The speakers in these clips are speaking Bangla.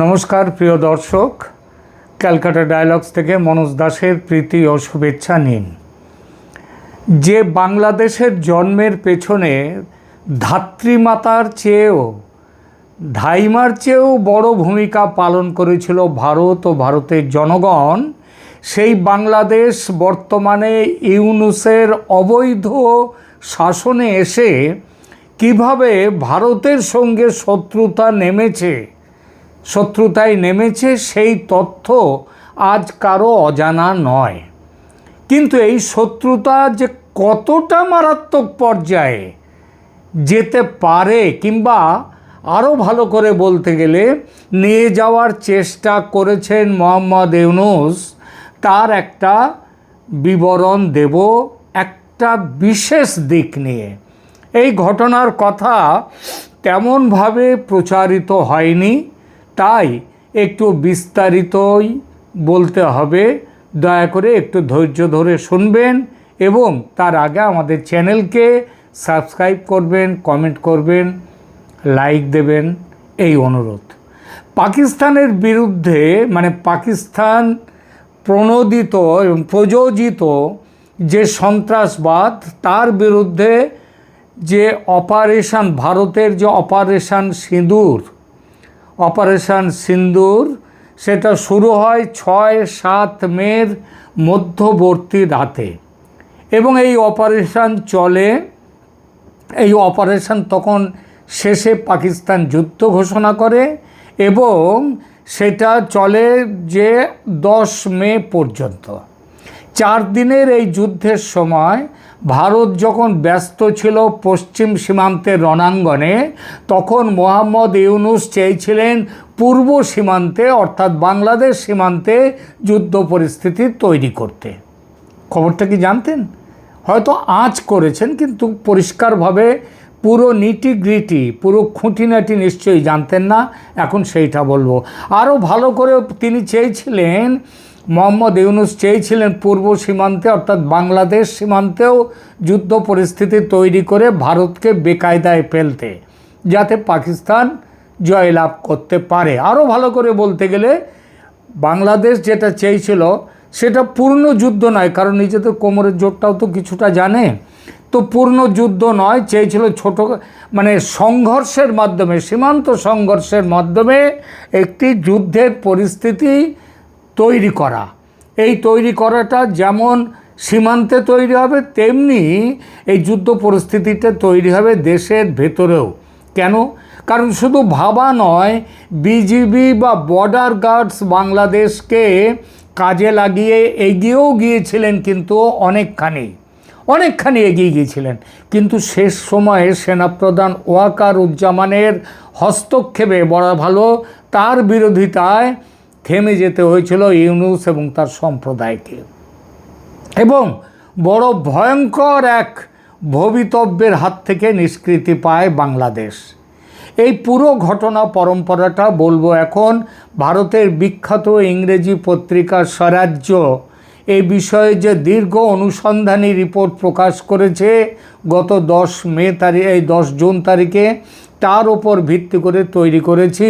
নমস্কার, প্রিয় দর্শক। ক্যালকাটা ডায়ালগস থেকে মনোজ দাসের প্রীতি ও শুভেচ্ছা নিন। যে বাংলাদেশের জন্মের পেছনে ধাত্রীমাতার চেয়েও, ধাইমার চেয়েও বড় ভূমিকা পালন করেছিল ভারত ও ভারতের জনগণ, সেই বাংলাদেশ বর্তমানে ইউনুসের অবৈধ শাসনে এসে কীভাবে ভারতের সঙ্গে শত্রুতা নেমেছে শত্রুতায় নেমেছে, সেই তথ্য আজ কারও অজানা নয়। কিন্তু এই শত্রুতা যে কতটা মারাত্মক পর্যায়ে যেতে পারে কিংবা আরও ভালো করে বলতে গেলে নিয়ে যাওয়ার চেষ্টা করেছেন মোহাম্মদ ইউনুস, তার একটা বিবরণ দেব, একটা বিশেষ দিক নিয়ে। এই ঘটনার কথা তেমনভাবে প্রচারিত হয়নি। তাই একটু বিস্তারিতই বলতে হবে। দয়া করে একটু ধৈর্য ধরে শুনবেন এবং তার আগে আমাদের চ্যানেলকে সাবস্ক্রাইব করবেন, কমেন্ট করবেন, লাইক দেবেন, এই অনুরোধ। পাকিস্তানের বিরুদ্ধে মানে পাকিস্তান প্রণোদিত এবং প্রযোজিত যে সন্ত্রাসবাদ, তার বিরুদ্ধে যে অপারেশান, ভারতের যে অপারেশান সিঁদুর অপারেশন সিন্দুর। সেটা শুরু হয় ছয় সাত মের মধ্যবর্তী রাতে। এবং এই অপারেশন চলে। এই অপারেশন তখন শেষে পাকিস্তান যুদ্ধ ঘোষণা করে এবং সেটা চলে যে দশ মে পর্যন্ত। চার দিনের এই যুদ্ধের সময় ভারত যখন ব্যস্ত ছিল পশ্চিম সীমান্তের রণাঙ্গনে, তখন মোহাম্মদ ইউনুস চেয়েছিলেন পূর্ব সীমান্তে, অর্থাৎ বাংলাদেশ সীমান্তে যুদ্ধ পরিস্থিতি তৈরি করতে। খবরটা কি জানতেন? হয়তো আঁচ করেছেন, কিন্তু পরিষ্কারভাবে পুরো নিটি গ্রিটি পুরো খুঁটিনাটি নিশ্চয়ই জানতেন না। এখন সেইটা বলব। আরও ভালো করে তিনি চেয়েছিলেন মোহাম্মদ ইউনুস চেয়েছিলেন পূর্ব সীমান্তে, অর্থাৎ বাংলাদেশ সীমান্তেও যুদ্ধ পরিস্থিতি তৈরি করে ভারতকে বেকায়দায় ফেলতে, যাতে পাকিস্তান জয়লাভ করতে পারে। আরও ভালো করে বলতে গেলে, বাংলাদেশ যেটা চেয়েছিল সেটা পূর্ণ যুদ্ধ নয়, কারণ নিজেদের কোমরের জোরটাও তো কিছুটা জানে। তো পূর্ণ যুদ্ধ নয়, চেয়েছিল ছোট মানে সংঘর্ষের মাধ্যমে, সীমান্ত সংঘর্ষের মাধ্যমে একটি যুদ্ধের পরিস্থিতি তৈরি করা। এই তৈরি করাটা যেমন সীমান্তে তৈরি হবে, তেমনি এই যুদ্ধ পরিস্থিতিটা তৈরি হবে দেশের ভেতরেও। কেন? কারণ শুধু ভাবা নয়, বিজিবি বা বর্ডার গার্ডস বাংলাদেশকে কাজে লাগিয়ে এগিয়েও গিয়েছিলেন কিন্তু অনেকখানি অনেকখানি এগিয়ে গিয়েছিলেন। কিন্তু শেষ সময়ে সেনাপ্রধান ওয়াকার উজ্জামানের হস্তক্ষেপে বড় ভালো, তার বিরোধিতায় থেমে যেতে হয়েছিল ইউনুস এবং তার সম্প্রদায়কে। এবং বড় ভয়ঙ্কর এক ভবিতব্যের হাত থেকে নিষ্কৃতি পায় বাংলাদেশ। এই পুরো ঘটনা পরম্পরাটা বলব এখন ভারতের বিখ্যাত ইংরেজি পত্রিকা স্বরাজ্য। এই বিষয়ে যে দীর্ঘ অনুসন্ধানী রিপোর্ট প্রকাশ করেছে, গত দশ মে তারিখ এই দশ জুন তারিখে তার ওপর ভিত্তি করে তৈরি করেছি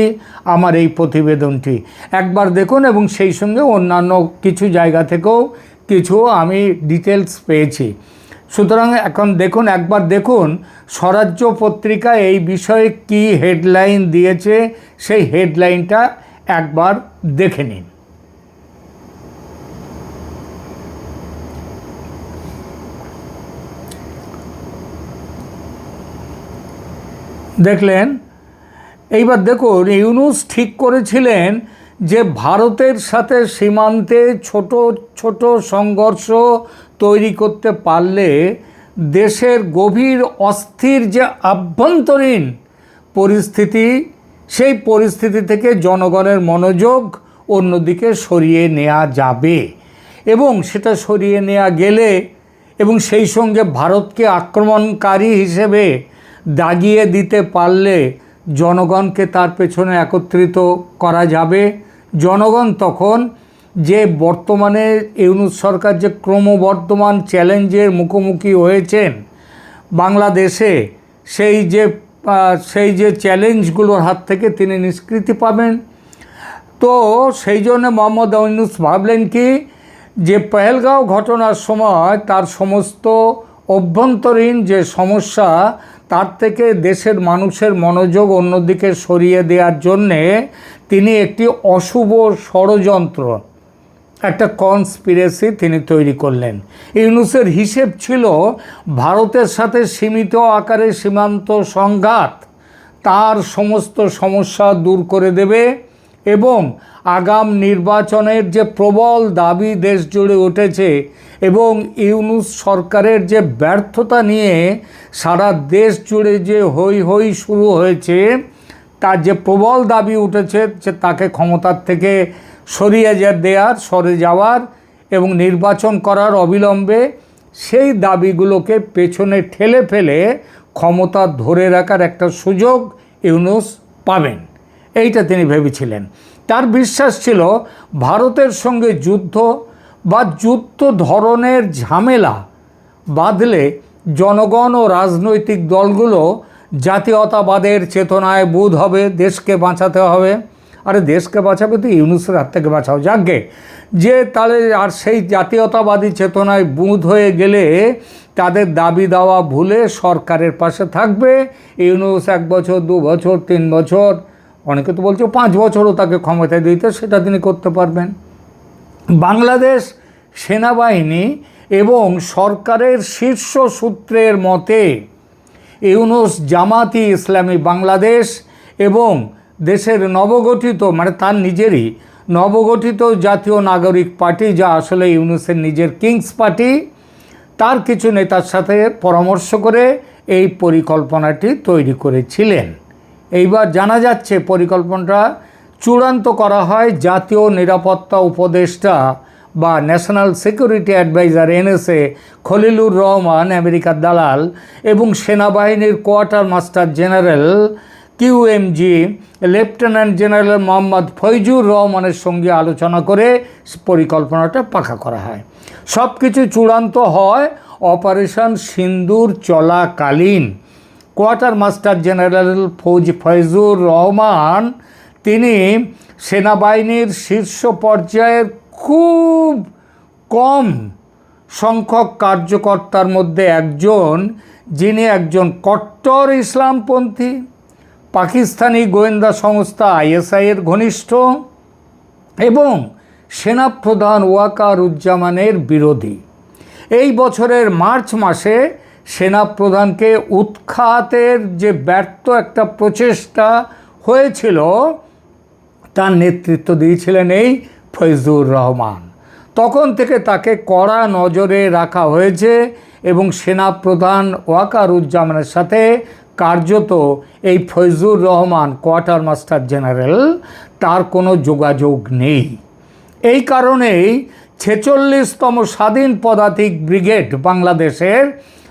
আমার এই প্রতিবেদনটি। একবার দেখুন এবং সেই সঙ্গে অন্যান্য কিছু জায়গা থেকেও কিছু আমি ডিটেলস পেয়েছি। সুতরাং এখন দেখুন, একবার দেখুন, স্বরাজ্য পত্রিকা এই বিষয়ে কি হেডলাইন দিয়েছে, সেই হেডলাইনটা একবার দেখে নিন। দেখলেন, এইবার দেখুন, ইউনুস ঠিক করেছিলেন যে ভারতের সাথে সীমান্তে ছোট ছোট সংঘর্ষ তৈরি করতে পারলে দেশের গভীর, অস্থির যে আভ্যন্তরীণ পরিস্থিতি, সেই পরিস্থিতি থেকে জনগণের মনোযোগ অন্যদিকে সরিয়ে নেওয়া যাবে। এবং সেটা সরিয়ে নেওয়া গেলে, এবং সেই সঙ্গে ভারতকে আক্রমণকারী হিসেবে দাগিয়ে দিতে পারলে জনগণকে তার পেছনে একত্রিত করা যাবে। জনগণ তখন যে বর্তমানে ইউনুস সরকার যে ক্রমবর্ধমান চ্যালেঞ্জের মুখোমুখি হয়েছেন বাংলাদেশে, সেই যে সেই যে চ্যালেঞ্জগুলোর হাত থেকে তিনি নিষ্কৃতি পাবেন। তো সেই জন্য মোহাম্মদ ইউনুস ভাবলেন কি, যে পেহেলগাঁও ঘটনার সময় তার সমস্ত অভ্যন্তরীণ যে সমস্যা তার থেকে দেশের মানুষের মনোযোগ অন্যদিকে সরিয়ে দেওয়ার জন্যে তিনি একটি অশুভ ষড়যন্ত্র, একটা কনস্পিরেসি তিনি তৈরি করলেন। ইউনুসের হিসেব ছিল, ভারতের সাথে সীমিত আকারে সীমান্ত সংঘাত তার সমস্ত সমস্যা দূর করে দেবে এবং আগাম নির্বাচনের যে প্রবল দাবি দেশ জুড়ে উঠেছে এবং ইউনুস সরকারের যে ব্যর্থতা নিয়ে সারা দেশ জুড়ে যে হই হই শুরু হয়েছে, তার যে প্রবল দাবি উঠেছে যে তাকে ক্ষমতার থেকে সরিয়ে যা দেওয়ার সরে যাওয়ার এবং নির্বাচন করার অবিলম্বে সেই দাবিগুলোকে পেছনে ঠেলে ফেলে ক্ষমতা ধরে রাখার একটা সুযোগ ইউনুস পাবেন। এইটা তিনি ভেবেছিলেন। তার বিশ্বাস ছিল ভারতের সঙ্গে যুদ্ধ বা যুদ্ধ ধরনের ঝামেলা বাঁধলে জনগণ ও রাজনৈতিক দলগুলো জাতীয়তাবাদের চেতনায় বোধ হবে, দেশকে বাঁচাতে হবে। আরে দেশকে বাঁচাবে তো ইউনুসের হাত থেকে বাঁচাও যাকগে যে তাহলে আর সেই জাতীয়তাবাদী চেতনায় বুঁদ হয়ে গেলে তাদের দাবি দেওয়া ভুলে সরকারের পাশে থাকবে। ইউনুস এক বছর, দু বছর, তিন বছর অনেকে তো বলছে পাঁচ বছরও তাকে ক্ষমতায় দিতে, সেটা তিনি করতে পারবেন। বাংলাদেশ সেনাবাহিনী এবং সরকারের শীর্ষ সূত্রের মতে, ইউনুস জামাতি ইসলামী বাংলাদেশ এবং দেশের নবগঠিত মানে তার নিজেরই নবগঠিত জাতীয় নাগরিক পার্টি, যা আসলে ইউনুসের নিজের কিংস পার্টি, তার কিছু নেতার সাথে পরামর্শ করে এই পরিকল্পনাটি তৈরি করেছিলেন। এইবার জানা যাচ্ছে, পরিকল্পনাটা চূড়ান্ত করা হয় জাতীয় নিরাপত্তা উপদেষ্টা বা national security adviser NSA Khalilur Rahman, আমেরিকার দালাল, এবং সেনাবাহিনীর quartermaster general QMG lieutenant general Mohammad Faizur রহমানের সঙ্গে আলোচনা করে পরিকল্পনাটা পাকা করা হয়। সব কিছু চূড়ান্ত হয় অপারেশন সিন্দুর চলাকালীন। কোয়ার্টার মাস্টার জেনারেল ফৌজ ফৈজুর রহমান, তিনি সেনাবাহিনীর শীর্ষ পর্যায়ের খুব কম সংখ্যক কার্যকর্তার মধ্যে একজন, যিনি একজন কট্টর ইসলামপন্থী, পাকিস্তানি গোয়েন্দা সংস্থা আইএসআইয়ের ঘনিষ্ঠ এবং সেনাপ্রধান ওয়াকারুজ্জামানের বিরোধী। এই বছরের মার্চ মাসে সেনাপ্রধানকে উৎখাতের যে ব্যর্থ একটা প্রচেষ্টা হয়েছিল, তার নেতৃত্ব দিয়েছিলেন এই ফৈজুর রহমান। তখন থেকে তাকে কড়া নজরে রাখা হয়েছে এবং সেনাপ্রধান ওয়াকারুজ্জামানের সাথে কার্যত এই Faizur Rahman quarter master general, তার কোনো যোগাযোগ নেই। এই কারণেই ছেচল্লিশতম স্বাধীন পদাতিক ব্রিগেড বাংলাদেশের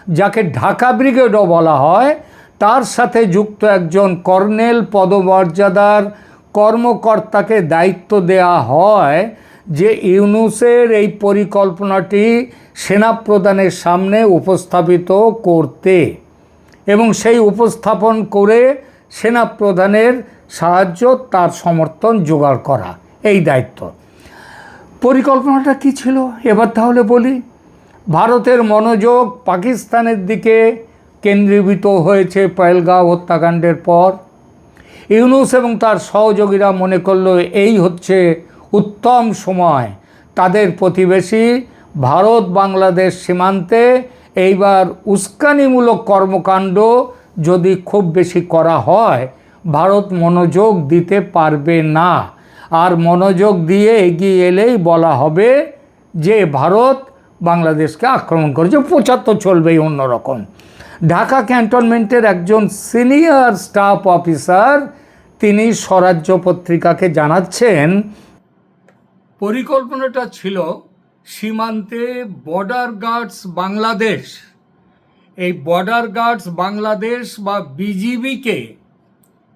যাকে ঢাকা ব্রিগেডও বলা হয়, তার সাথে যুক্ত একজন কর্নেল পদমর্যাদার কর্মকর্তাকে দায়িত্ব দেয়া হয় যে ইউনুসের এই পরিকল্পনাটি সেনাপ্রধানের সামনে উপস্থাপিত করতে এবং সেই উপস্থাপন করে সেনাপ্রধানের সাহায্য, তার সমর্থন, জোগাড় করা। এই দায়িত্ব। পরিকল্পনাটা কি ছিল? এবার তাহলে বলি। ভারতের মনোযোগ পাকিস্তানের দিকে কেন্দ্রীভূত হয়েছে পয়েলগাঁও হত্যাকাণ্ডের পর। ইউনুস এবং তার সহযোগীরা মনে করল, এই হচ্ছে উত্তম সময়। তাদের প্রতিবেশী ভারত বাংলাদেশ সীমান্তে এইবার উস্কানিমূলক কর্মকাণ্ড যদি খুব বেশি করা হয়, ভারত মনোযোগ দিতে পারবে না। আর মনোযোগ দিয়ে এগিয়ে এলেই বলা হবে যে, ভারত বাংলাদেশকে আক্রমণ করেছে। পঁচাত্তর চলবেই অন্যরকম ঢাকা ক্যান্টনমেন্টের একজন সিনিয়র স্টাফ অফিসার, তিনি স্বরাজ্য পত্রিকাকে জানাচ্ছেন, পরিকল্পনাটা ছিল সীমান্তে বর্ডার গার্ডস বাংলাদেশ। এই বর্ডার গার্ডস বাংলাদেশ বা বিজিবিকে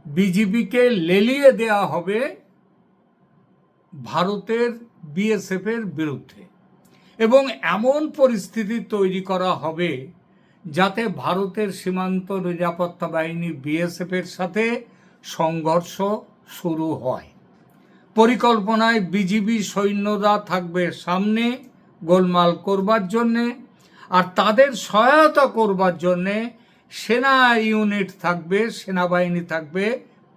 বিজিবিকে লেলিয়ে দেয়া হবে ভারতের বিএসএফের বিরুদ্ধে। এবং এমন পরিস্থিতি তৈরি করা হবে যাতে ভারতের সীমান্ত নিরাপত্তা বাহিনী বিএসএফের সাথে সংঘর্ষ শুরু হয়। পরিকল্পনায় বিজিবি সৈন্যরা থাকবে সামনে গোলমাল করবার জন্যে আর তাদের সহায়তা করবার জন্যে সেনা ইউনিট থাকবে, সেনাবাহিনী থাকবে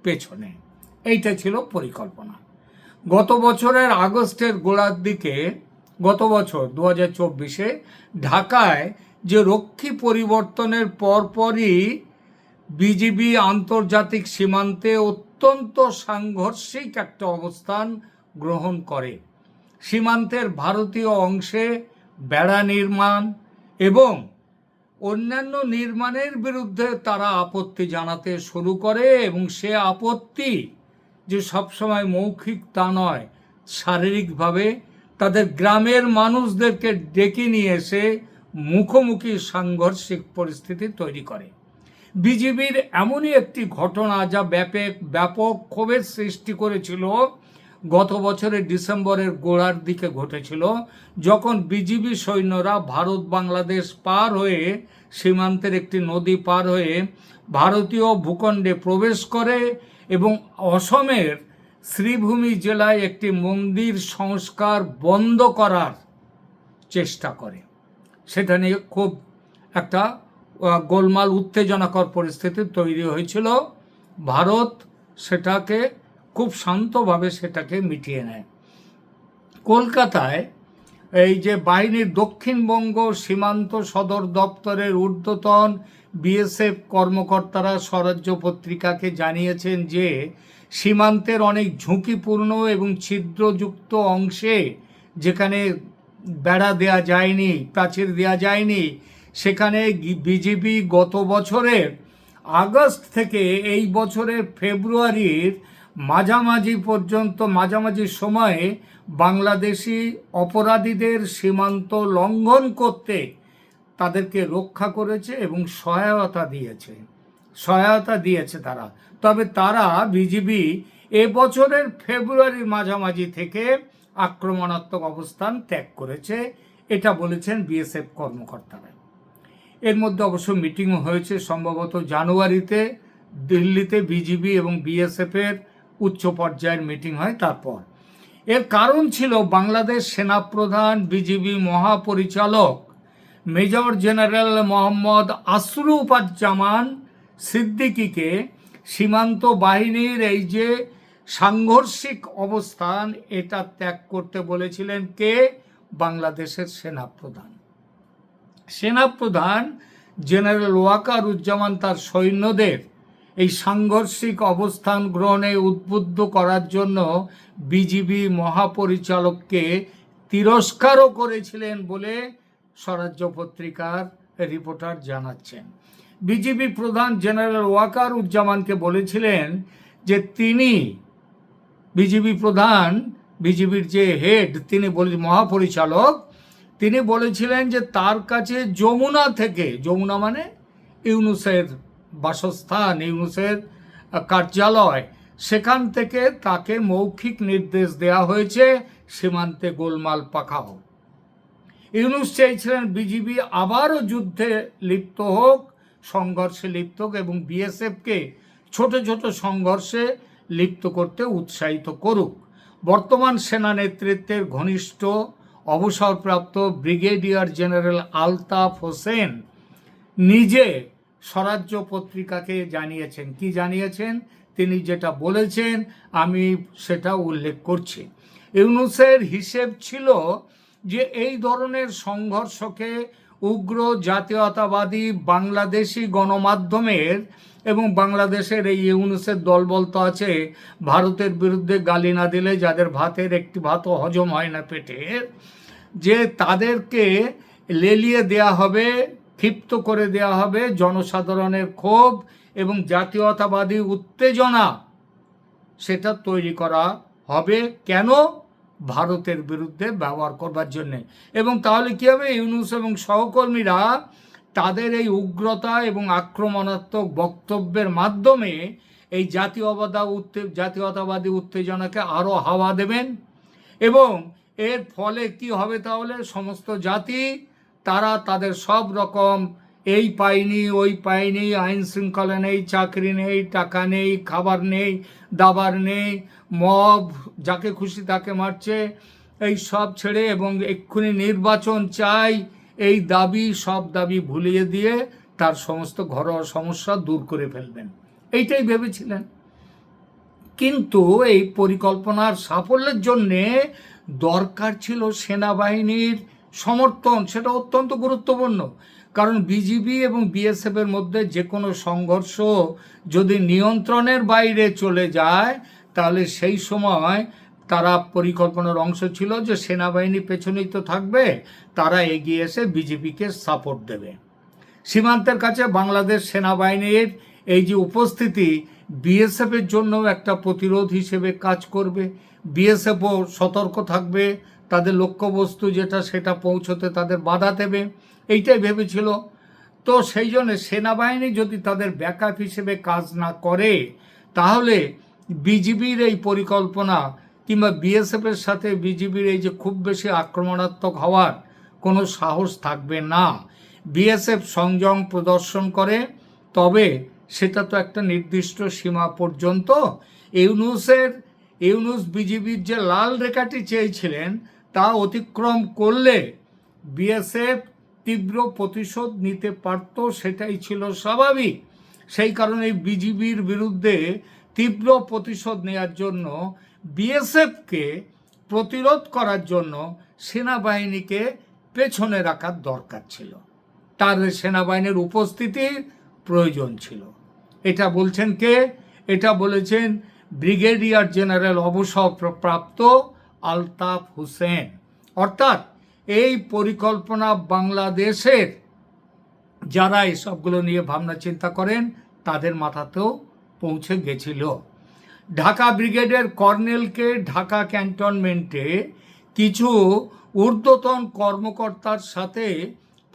পেছনে। এইটা ছিল পরিকল্পনা। গত বছরের আগস্টের গোড়ার দিকে গত বছর দু হাজার চব্বিশে ঢাকায় যে রক্ষী পরিবর্তনের পরপরই বিজিবি আন্তর্জাতিক সীমান্তে অত্যন্ত সাংঘর্ষিক একটা অবস্থান গ্রহণ করে। সীমান্তের ভারতীয় অংশে বেড়া নির্মাণ এবং অন্যান্য নির্মাণের বিরুদ্ধে তারা আপত্তি জানাতে শুরু করে এবং সে আপত্তি যে সবসময় মৌখিক তা নয়, শারীরিকভাবে তাদের গ্রামের মানুষদেরকে ডেকে নিয়ে এসে মুখোমুখি সাংঘর্ষিক পরিস্থিতি তৈরি করে। বিজিবির এমনই একটি ঘটনা যা ব্যাপক ব্যাপক ক্ষোভের সৃষ্টি করেছিল গত বছরের ডিসেম্বরের গোড়ার দিকে ঘটেছিল, যখন বিজিবি সৈন্যরা ভারত বাংলাদেশ পার হয়ে সীমান্তের একটি নদী পার হয়ে ভারতীয় ভূখণ্ডে প্রবেশ করে এবং অসমের শ্রীভূমি জেলায় একটি মন্দির সংস্কার বন্ধ করার চেষ্টা করে। সেটা নিয়ে খুব একটা গোলমাল, উত্তেজনাকর পরিস্থিতি তৈরি হয়েছিল। ভারত সেটাকে খুব শান্তভাবে সেটাকে মিটিয়ে নেয়। কলকাতায় এই যে বাহিনীর দক্ষিণবঙ্গ সীমান্ত সদর দপ্তরের ঊর্ধ্বতন বিএসএফ কর্মকর্তারা স্বরাজ্য পত্রিকাকে জানিয়েছেন যে সীমান্তের অনেক ঝুঁকিপূর্ণ এবং ছিদ্রযুক্ত অংশে যেখানে বেড়া দেয়া যায়নি, প্রাচীর দেয়া যায়নি, সেখানে বিজেপি গত বছরের আগস্ট থেকে এই বছরের ফেব্রুয়ারির মাঝামাঝি পর্যন্ত, মাঝামাঝি সময়ে বাংলাদেশি অপরাধীদের সীমান্ত লঙ্ঘন করতে তাদেরকে রক্ষা করেছে এবং সহায়তা দিয়েছে। সহায়তা দিয়েছে তারা। তবে তারা বিজিবি এবছরের ফেব্রুয়ারির মাঝামাঝি থেকে আক্রমণাত্মক অবস্থান ত্যাগ করেছে, এটা বলেছেন বিএসএফ কর্মকর্তারা। এর মধ্যে অবশ্য মিটিংও হয়েছে, সম্ভবত জানুয়ারিতে দিল্লিতে বিজিবি এবং বিএসএফের উচ্চ পর্যায়ের মিটিং হয় তারপর। এর কারণ ছিল বাংলাদেশ সেনাপ্রধান বিজিবি মহাপরিচালক মেজর জেনারেল মোহাম্মদ আশরুফাজ্জামান সিদ্দিকিকে সীমান্ত বাহিনীর এই যে সাংঘর্ষিক অবস্থান, এটা ত্যাগ করতে বলেছিলেন কে? বাংলাদেশের সেনাপ্রধান। সেনাপ্রধান জেনারেল ওয়াকারুজ্জামান তার সৈন্যদের এই সাংঘর্ষিক অবস্থান গ্রহণে উদ্বুদ্ধ করার জন্য বিজিবি মহাপরিচালককে তিরস্কারও করেছিলেন বলে স্বরাজ্য পত্রিকার রিপোর্টার জানাচ্ছেন। বিজিবি প্রধান জেনারেল ওয়াকার উজ্জামানকে বলেছিলেন যে তিনি বিজিবি প্রধান বিজিবির যে হেড, তিনি বলে মহাপরিচালক, তিনি বলেছিলেন যে তার কাছে যমুনা থেকে, যমুনা মানে ইউনুসের বাসস্থান, ইউনুসের কার্যালয়, সেখান থেকে তাকে মৌখিক নির্দেশ দেওয়া হয়েছে, সীমান্তে গোলমাল পাকাও। ইউনুস চেয়েছিলেন বিজিবি আবারও যুদ্ধে লিপ্ত হোক সংঘর্ষে লিপ্ত এবং বিএসএফকে ছোট ছোট সংঘর্ষে লিপ্ত করতে উৎসাহিত করুক। বর্তমান সেনা নেতৃত্বের ঘনিষ্ঠ অবসরপ্রাপ্ত ব্রিগেডিয়ার জেনারেল আলতাফ হোসেন নিজে স্বরাজ্য পত্রিকাকে জানিয়েছেন। কি জানিয়েছেন? তিনি যেটা বলেছেন, আমি সেটা উল্লেখ করছি। ইউনুসের হিসেব ছিল যে এই ধরনের সংঘর্ষকে উগ্র জাতীয়তাবাদী বাংলাদেশি গণমাধ্যমের এবং বাংলাদেশের এই ইউনুসের দলবল তো আছে, ভারতের বিরুদ্ধে গালি না দিলে যাদের ভাতের একটি ভাতও হজম হয় না পেটের যে তাদেরকে লেলিয়ে দেয়া হবে, ক্ষিপ্ত করে দেয়া হবে জনসাধারণের ক্ষোভ এবং জাতীয়তাবাদী উত্তেজনা, সেটা তৈরি করা হবে কেন? ভারতের বিরুদ্ধে ব্যবহার করবার জন্যে। এবং তাহলে কী হবে? ইউনুস এবং সহকর্মীরা তাদের এই উগ্রতা এবং আক্রমণাত্মক বক্তব্যের মাধ্যমে এই জাতীয়বাদা উত্তে, জাতীয়তাবাদী উত্তেজনাকে আরও হাওয়া দেবেন এবং এর ফলে কি হবে তাহলে? সমস্ত জাতি, তারা তাদের সব রকম এই পাইনি ওই পাইনি আইন শৃঙ্খলা নেই, চাকরি নেই, টাকা নেই, খাবার নেই, দাবার নেই, মব যাকে খুশি তাকে মারছে। এই সব ছেড়ে এবং এক্ষুনি নির্বাচন চাই, এই দাবি, সব দাবি ভুলিয়ে দিয়ে তার সমস্ত ঘরোয়া সমস্যা দূর করে ফেলবেন। এইটাই ভেবেছিলেন। কিন্তু এই পরিকল্পনার সাফল্যের জন্যে দরকার ছিল সেনাবাহিনীর সমর্থন, সেটা অত্যন্ত গুরুত্বপূর্ণ। কারণ বিজিবি এবং বিএসএফ এর মধ্যে যে কোনো সংঘর্ষ যদি নিয়ন্ত্রণের বাইরে চলে যায়, তাহলে সেই সময় তারা পরিকল্পনার অংশ ছিল যে সেনাবাহিনী পেছনেই তো থাকবে, তারা এগিয়ে এসে বিজেপিকে সাপোর্ট দেবে। সীমান্তের কাছে বাংলাদেশ সেনাবাহিনীর এই যে উপস্থিতি বিএসএফ এর জন্য একটা প্রতিরোধ হিসেবে কাজ করবে। বিএসএফও সতর্ক থাকবে, তাদের লক্ষ্যবস্তু যেটা, সেটা পৌঁছতে তাদের বাধা দেবে। এইটাই ভেবেছিল। তো সেই জন্য সেনাবাহিনী যদি তাদের ব্যাকআপ হিসেবে কাজ না করে, তাহলে বিজিবির এই পরিকল্পনা কিংবা বিএসএফ এর সাথে বিজিবির এই যে খুব বেশি আক্রমণাত্মক হওয়ার কোনো সাহস থাকবে না। বিএসএফ সংযম প্রদর্শন করে, তবে সেটা তো একটা নির্দিষ্ট সীমা পর্যন্ত। ইউনুসের, ইউনুস বিজিবির যে লাল রেখাটি চেয়েছিলেন, তা অতিক্রম করলে বিএসএফ তীব্র প্রতিশোধ নিতে পারত সেটাই ছিল স্বাভাবিক। সেই কারণে বিজিবির বিরুদ্ধে তীব্র প্রতিশোধ নেওয়ার জন্য বিএসএফকে প্রতিরোধ করার জন্য সেনাবাহিনীকে পেছনে রাখার দরকার ছিল। তার সেনাবাহিনীর উপস্থিতির প্রয়োজন ছিল। এটা বলছেন কে? এটা বলেছেন ব্রিগেডিয়ার জেনারেল অবসরপ্রাপ্ত আলতাফ হুসেন। অর্থাৎ এই পরিকল্পনা বাংলাদেশের যারা এসবগুলো নিয়ে ভাবনা চিন্তা করেন, তাদের মাথাতেও পৌঁছে গেছিল। ঢাকা ব্রিগেডের কর্নেলকে ঢাকা ক্যান্টনমেন্টে কিছু ঊর্ধ্বতন কর্মকর্তার সাথে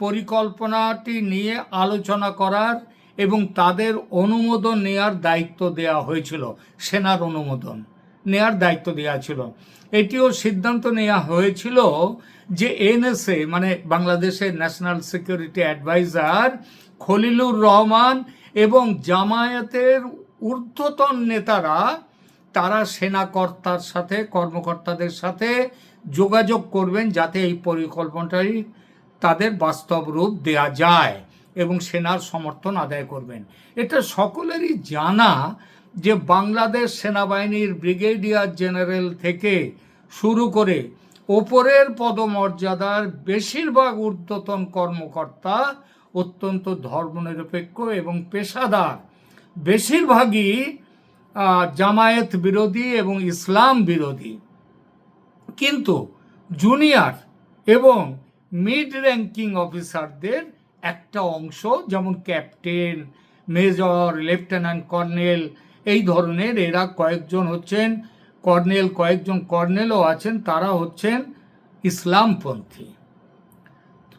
পরিকল্পনাটি নিয়ে আলোচনা করার এবং তাদের অনুমোদন নেয়ার দায়িত্ব দেওয়া হয়েছিল, সেনার অনুমোদন নেয়ার দায়িত্ব দেওয়া ছিল। এটিও সিদ্ধান্ত নেওয়া হয়েছিল যে এনএসএ মানে বাংলাদেশের national security adviser Khalilur Rahman এবং জামায়াতের ঊর্ধ্বতন নেতারা, তারা সেনাকর্তার সাথে, কর্মকর্তাদের সাথে যোগাযোগ করবেন যাতে এই পরিকল্পনাটাই তাদের বাস্তব রূপ দেয়া যায় এবং সেনার সমর্থন আদায় করবেন। এটা সকলেরই জানা যে বাংলাদেশ সেনাবাহিনীর ব্রিগেডিয়ার জেনারেল থেকে শুরু করে ওপরের পদমর্যাদার বেশিরভাগ ঊর্ধ্বতন কর্মকর্তা অত্যন্ত ধর্মনিরপেক্ষ এবং পেশাদার। বেশিরভাগই জামায়াত বিরোধী এবং ইসলাম বিরোধী। কিন্তু জুনিয়র এবং মিড র্যাঙ্কিং অফিসারদের একটা অংশ যেমন ক্যাপ্টেন, মেজর, লেফটেন্যান্ট কর্নেল, এই ধরনের এরা কয়েকজন হচ্ছেন কর্নেল, কয়েকজন কর্নেলও আছেন, তারা হচ্ছেন ইসলামপন্থী।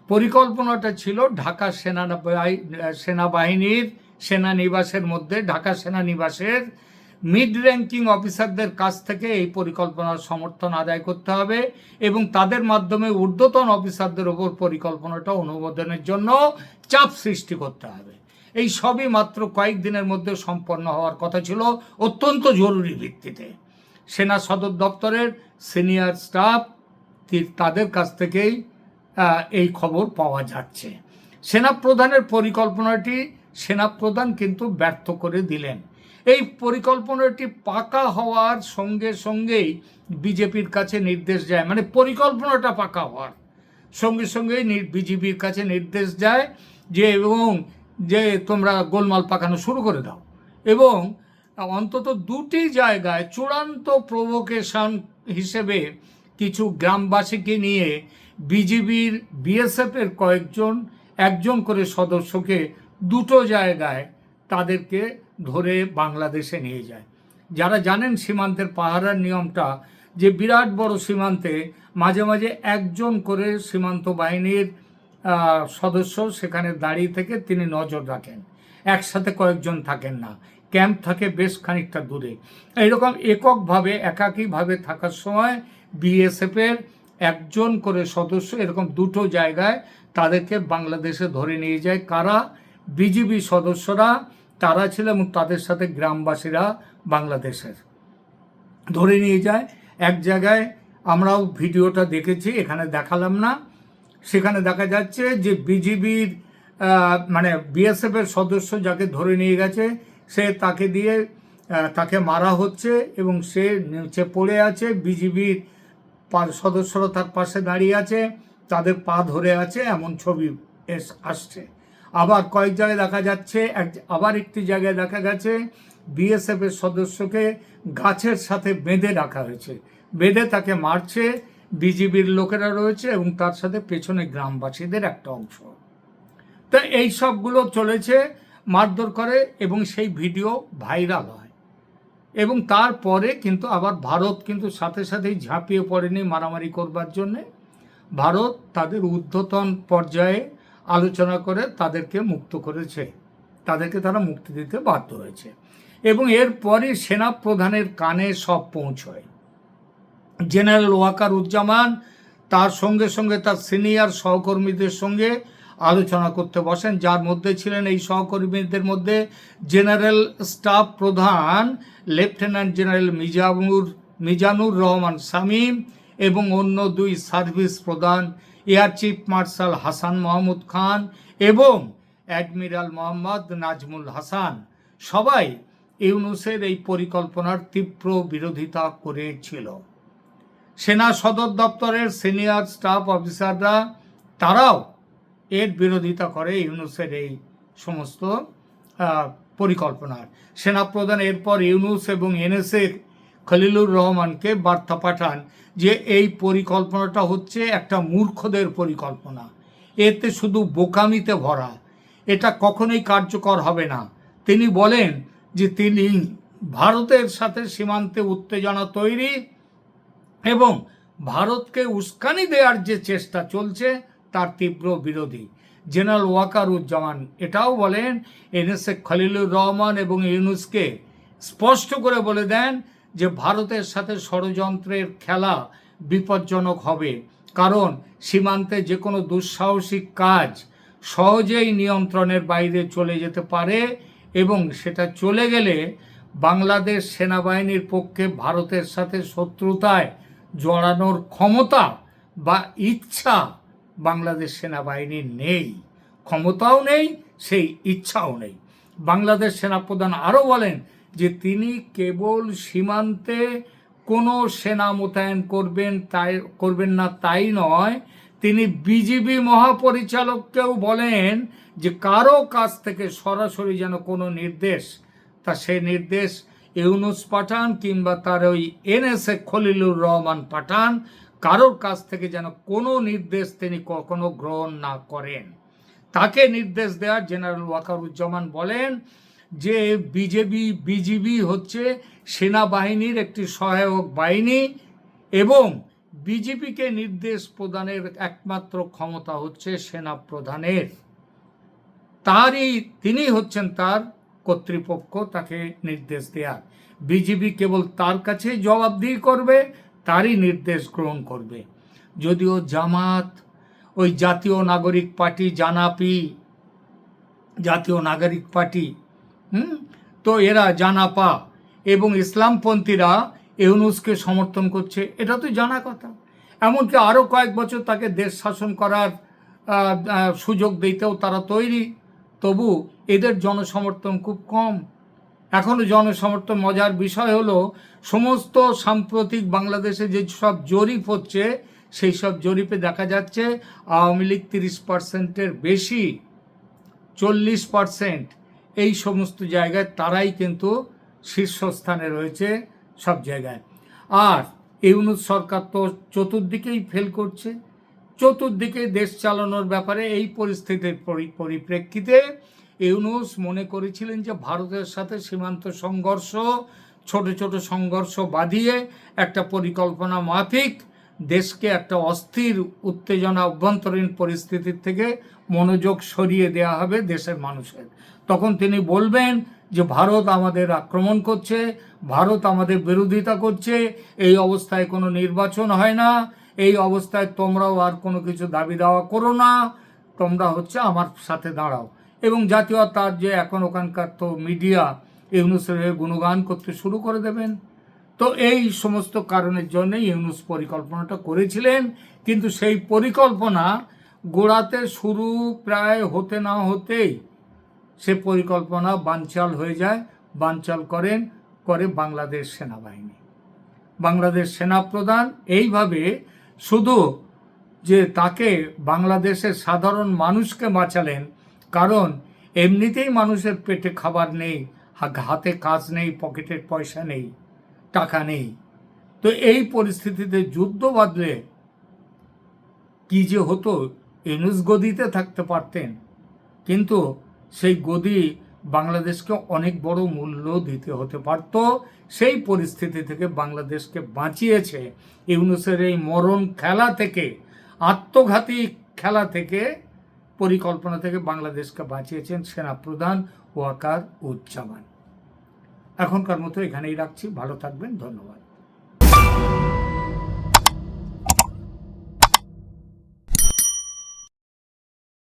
পরিকল্পনাটা ছিল ঢাকা সেনা সেনাবাহিনীর সেনানিবাসের মধ্যে, ঢাকা সেনানিবাসের মিড র্যাঙ্কিং অফিসারদের কাছ থেকে এই পরিকল্পনার সমর্থন আদায় করতে হবে এবং তাদের মাধ্যমে ঊর্ধ্বতন অফিসারদের ওপর পরিকল্পনাটা অনুমোদনের জন্য চাপ সৃষ্টি করতে হবে। এই সবই মাত্র কয়েকদিনের মধ্যে সম্পন্ন হওয়ার কথা ছিল অত্যন্ত জরুরি ভিত্তিতে। সেনা সদর দপ্তরের সিনিয়র স্টাফ তাদের কাছ থেকেই এই খবর পাওয়া যাচ্ছে। সেনাপ্রধানের পরিকল্পনাটি সেনাপ্রধান কিন্তু ব্যর্থ করে দিলেন। এই পরিকল্পনাটি পাকা হওয়ার সঙ্গে সঙ্গেই বিজেপির কাছে নির্দেশ যায় মানে পরিকল্পনাটা পাকা হওয়ার সঙ্গে সঙ্গেই বিজেপির কাছে নির্দেশ যায় যে, এবং যে তোমরা গোলমাল পাকানো শুরু করে দাও, এবং অন্তত দুটি জায়গায় চূড়ান্ত প্রভোকেশন হিসেবে কিছু গ্রামবাসীকে নিয়ে বিজিবির বিএসএফের কয়েকজন, একজন করে সদস্যকে দুটো জায়গায় তাদেরকে ধরে বাংলাদেশে নিয়ে যায়। যারা জানেন সীমান্তের পাহারার নিয়মটা, যে বিরাট বড় সীমান্তে মাঝে মাঝে একজন করে সীমান্ত বাহিনীর সদস্য সেখানে দাঁড়িয়ে থেকে তিনি নজর রাখেন। একসাথে কয়েকজন থাকেন না। ক্যাম্প থাকে বেশ খানিকটা দূরে। এইরকম এককভাবে, একাকীভাবে থাকার সময় বিএসএফের একজন করে সদস্য এরকম দুটো জায়গায় তাদেরকে বাংলাদেশে ধরে নিয়ে যায়। কারা? বিজিবি সদস্যরা, তারা ছিল এবং তাদের সাথে গ্রামবাসীরা বাংলাদেশের। ধরে নিয়ে যায়। এক জায়গায় আমরাও ভিডিওটা দেখেছি, এখানে দেখালাম না। সেখানে দেখা যাচ্ছে যে বিজিবির মানে বিএসএফের সদস্য যাকে ধরে নিয়ে গেছে সে তাকে দিয়ে তাকে মারা হচ্ছে এবং সে নিচে পড়ে আছে, বিজিবির সদস্যরা তার পাশে দাঁড়িয়ে আছে, তাদের পা ধরে আছে এমন ছবি এস, আসছে। আবার কয়েক জায়গায় দেখা যাচ্ছে, এক, আবার একটি জায়গায় দেখা গেছে, বিএসএফ এর সদস্যকে গাছের সাথে বেঁধে রাখা হয়েছে। বেঁধে তাকে মারছে, বিজিবির লোকেরা রয়েছে এবং তার সাথে পেছনে গ্রামবাসীদের একটা অংশ। তো এই সবগুলো চলেছে মারধর করে এবং সেই ভিডিও ভাইরাল হয়। এবং তারপরে কিন্তু আবার ভারত কিন্তু সাথে সাথেই ঝাঁপিয়ে পড়েনি মারামারি করবার জন্যে। ভারত তাদের ঊর্ধ্বতন পর্যায়ে আলোচনা করে তাদেরকে মুক্ত করেছে। তাদেরকে তারা মুক্তি দিতে বাধ্য হয়েছে। এবং এরপরে সেনা প্রধানের কানে সব পৌঁছয়। জেনারেল ওয়াকার উজ্জামান তার সঙ্গে সঙ্গে তার সিনিয়র সহকর্মীদের সঙ্গে আলোচনা করতে বসেন। যার মধ্যে ছিলেন এই সহকর্মীদের মধ্যে জেনারেল স্টাফ প্রধান, লেফটেন্যান্ট জেনারেল মিজানুর মিজানুর রহমান শামীম এবং অন্য দুই সার্ভিস প্রধান, air chief marshal Hasan Mahmud Khan এবং অ্যাডমিরাল মোহাম্মদ নাজমুল হাসান। সবাই ইউনুসের এই পরিকল্পনার তীব্র বিরোধিতা করেছিল। সেনা সদর দপ্তরের সিনিয়র স্টাফ অফিসাররা, তারাও এর বিরোধিতা করে ইউনুসের এই সমস্ত পরিকল্পনার সেনাপ্রধান এরপর ইউনুস এবং এনএসের খলিলুর রহমানকে বার্তা পাঠান যে এই পরিকল্পনাটা হচ্ছে একটা মূর্খদের পরিকল্পনা। এতে শুধু বোকামিতে ভরা। এটা কখনোই কার্যকর হবে না। তিনি বলেন যে তিনি ভারতের সাথে সীমান্তে উত্তেজনা তৈরি এবং ভারতকে উস্কানি দেওয়ার যে চেষ্টা চলছে তীব্র বিরোধী। জেনারেল ওয়াকারুজ্জামান এটাও বলেন, এনএসএ খলিলুর রহমান এবং ইউনুসকে স্পষ্ট করে বলে দেন যে ভারতের সাথে ষড়যন্ত্রের খেলা বিপজ্জনক হবে। কারণ সীমান্তে যে কোনো দুঃসাহসিক কাজ সহজেই নিয়ন্ত্রণের বাইরে চলে যেতে পারে এবং সেটা চলে গেলে বাংলাদেশ সেনাবাহিনীর পক্ষে ভারতের সাথে শত্রুতায় জড়ানোর ক্ষমতা বা ইচ্ছা বাংলাদেশ সেনাবাহিনীর নেই, ক্ষমতাও নেই, সেই ইচ্ছাও নেই। বাংলাদেশ সেনাপ্রধান আরও বলেন যে তিনি কেবল সীমান্তে কোনো সেনা মোতায়েন করবেন তাই, করবেন না তাই নয়, তিনি বিজিবি মহাপরিচালককেও বলেন যে কারও কাছ থেকে সরাসরি যেন কোনো নির্দেশ, তা সে নির্দেশ ইউনুস পাঠান কিংবা তার ওই এনএসএ খলিলুর রহমান পাঠান কারোর কাছ থেকে যেন কোনো নির্দেশ তিনি কখনো গ্রহণ না করেন। তাকে নির্দেশ দেওয়ার জেনারেল ওয়াকারুজ্জামান বলেন যে বিজেপি, বিজিবি হচ্ছে সেনাবাহিনীর একটি সহায়ক বাহিনী এবং বিজেপিকে নির্দেশ প্রদানের একমাত্র ক্ষমতা হচ্ছে সেনা প্রধানের তারই, তিনি হচ্ছেন তার কর্তৃপক্ষ, তাকে নির্দেশ দেয়া। বিজেপি কেবল তার কাছে জবাবদিহি করবে তারই নির্দেশ গ্রহণ করবে। যদিও জামাত, ওই জাতীয় নাগরিক পার্টি, জানাপি, জাতীয় নাগরিক পার্টি, হুম? তো এরা জানাপা এবং ইসলামপন্থীরা ইউনুসকে সমর্থন করছে, এটা তো জানা কথা। এমনকি আরও কয়েক বছর তাকে দেশ শাসন করার সুযোগ দিতেও তারা তৈরি। তবু এদের জনসমর্থন খুব কম। এখনও জনসমর্থন মজার বিষয় হলো, সমস্ত সাম্প্রতিক বাংলাদেশে যে সব জরিপ হচ্ছে, সেই সব জরিপে দেখা যাচ্ছে আওয়ামী লীগ তিরিশ পার্সেন্টের বেশি, চল্লিশ পার্সেন্ট, এই সমস্ত জায়গায় তারাই কিন্তু শীর্ষস্থানে রয়েছে সব জায়গায়। আর ইউনুস সরকার তো চতুর্দিকেই ফেল করছে, চতুর্দিকে দেশ চালানোর ব্যাপারে এই পরিস্থিতির পরি- পরিপ্রেক্ষিতে ইউনুস মনে করেছিলেন যে ভারতের সাথে সীমান্ত সংঘর্ষ, ছোট ছোট সংঘর্ষ বাঁধিয়ে একটা পরিকল্পনা মাফিক, দেশকে একটা অস্থির, উত্তেজনা, অভ্যন্তরীণ পরিস্থিতির থেকে মনোযোগ সরিয়ে দেওয়া হবে দেশের মানুষের। তখন তিনি বলবেন যে, ভারত আমাদের আক্রমণ করছে, ভারত আমাদের বিরোধিতা করছে, এই অবস্থায় কোনো নির্বাচন হয় না, এই অবস্থায় তোমরাও আর কোনো কিছু দাবি দাওয়া করো না, তোমরা হচ্ছে আমার সাথে দাঁড়াও। এবং জাতীয়তার যে এখন ওখানকার তো মিডিয়া, ইউনুসের গুণগান করতে শুরু করে দেবেন। তো এই সমস্ত কারণের জন্য ইউনুস পরিকল্পনাটা করেছিলেন, কিন্তু সেই পরিকল্পনা গোড়াতে শুরু প্রায় হতে না হতেই সে পরিকল্পনা বানচাল হয়ে যায়। বানচাল করেন, করে বাংলাদেশ সেনাবাহিনী। বাংলাদেশ সেনাপ্রধান এইভাবে শুধু যে তাকে বাংলাদেশের সাধারণ মানুষকে বাঁচালেন কারণ এমনিতেই মানুষের পেটে খাবার নেই, হাতে কাজ নেই, পকেটের পয়সা নেই, টাকা নেই। তো এই পরিস্থিতিতে যুদ্ধ বাঁধলে কি যে হতো, এনুস গদিতে থাকতে পারতেন। কিন্তু সেই গদি বাংলাদেশকে অনেক বড় মূল্য দিতে হতে পারত। সেই পরিস্থিতি থেকে বাংলাদেশকে বাঁচিয়েছে ইউনুসের এই মরণ খেলা থেকে, আত্মঘাতী খেলা থেকে পরিকল্পনা থেকে বাংলাদেশকে বাঁচিয়েছেন সেনাপ্রধান ওয়াকার উজ্জামান। এখনকার মতো এখানেই রাখছি। ভালো থাকবেন। ধন্যবাদ।